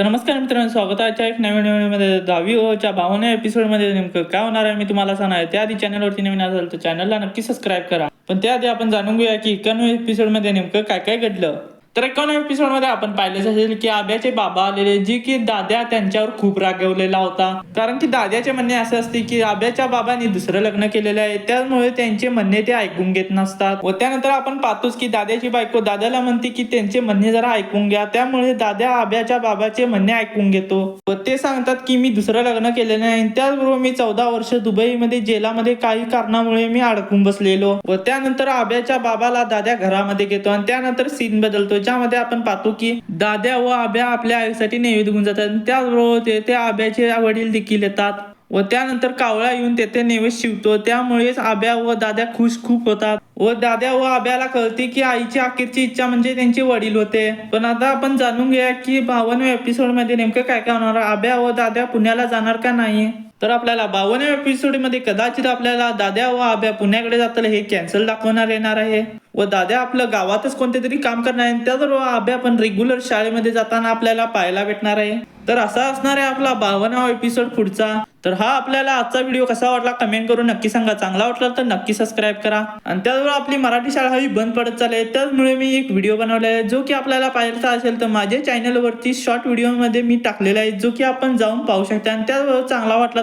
तर नमस्कार मित्रांनो स्वागत आहे आजच्या एक नवीन व्हिडिओमध्ये. दहावी ओच्या बावन्न एपिसोडमध्ये नेमकं काय होणार आहे मी तुम्हाला सांगणार आहे. त्याआधी चॅनलवरती नवीन असेल तर चॅनलला नक्की सबस्क्राईब करा. पण त्याआधी आपण जाणून घेऊया की एकाण्णव एपिसोडमध्ये नेमकं काय काय घडलं. तर एकावन्न एपिसोडमध्ये आपण पाहिलेच असेल की आब्याचे बाबा आलेले जे की दाद्या त्यांच्यावर खूप रागवलेला होता. कारण की दाद्याचे म्हणणे असे असते की आब्याच्या बाबांनी दुसरं लग्न केलेलं आहे त्यामुळे त्यांचे म्हणणे ते ऐकून घेत नसतात. व त्यानंतर आपण पाहतोच की दाद्याची बायको दादाला म्हणते की त्यांचे म्हणणे जरा ऐकून घ्या त्यामुळे दाद्या आब्याच्या बाबाचे म्हणणे ऐकून घेतो. व ते सांगतात की मी दुसरं लग्न केलेलं नाही त्याचबरोबर मी चौदा वर्ष दुबईमध्ये जेलामध्ये काही कारणामुळे मी अडकून बसलेलो. व त्यानंतर आब्याच्या बाबाला दाद्या घरामध्ये घेतो आणि त्यानंतर सीन बदलतो. ज्यामध्ये आपण पाहतो की दाद्या व आब्या आपल्या आईसाठी नैवेद्य घेऊन जातात. त्याचबरोबर तेथे आब्याचे वडील देखील येतात. व त्यानंतर कावळा येऊन तेथे नैवेद्य शिवतो. त्यामुळेच आब्या व दाद्या खुश खूप होतात. व दाद्या व आब्याला कळते की आईची अखेरची इच्छा म्हणजे त्यांचे वडील होते. पण आता आपण जाणून घेऊया की बावन्न एपिसोडमध्ये नेमकं काय काय होणार? आब्या व दाद्या पुण्याला जाणार का नाही? तर आपल्याला बावन्न एपिसोडमध्ये कदाचित आपल्याला दाद्या व आब्या पुण्याकडे जाताना हे कॅन्सल दाखवणार येणार आहे. व दाद्या आपलं गावातच कोणते तरी काम करणार आहे त्याचबरोबर आब्या पण रेग्युलर शाळेमध्ये जाताना आपल्याला पाहायला भेटणार आहे. तर असा असणार आहे आपला बावन्न एपिसोड पुढचा. तर हा आपल्याला आजचा व्हिडिओ कसा वाटला कमेंट करून नक्की सांगा. चांगला वाटला तर नक्की सबस्क्राईब करा. आणि त्याचबरोबर आपली मराठी शाळा ही बंद पडत चालली त्याचमुळे मी एक व्हिडिओ बनवला आहे जो की आपल्याला पाहायचा असेल तर माझ्या चॅनलवरती शॉर्ट व्हिडिओमध्ये मी टाकलेला आहे जो की आपण जाऊन पाहू शकता. आणि त्याचबरोबर चांगला वाटला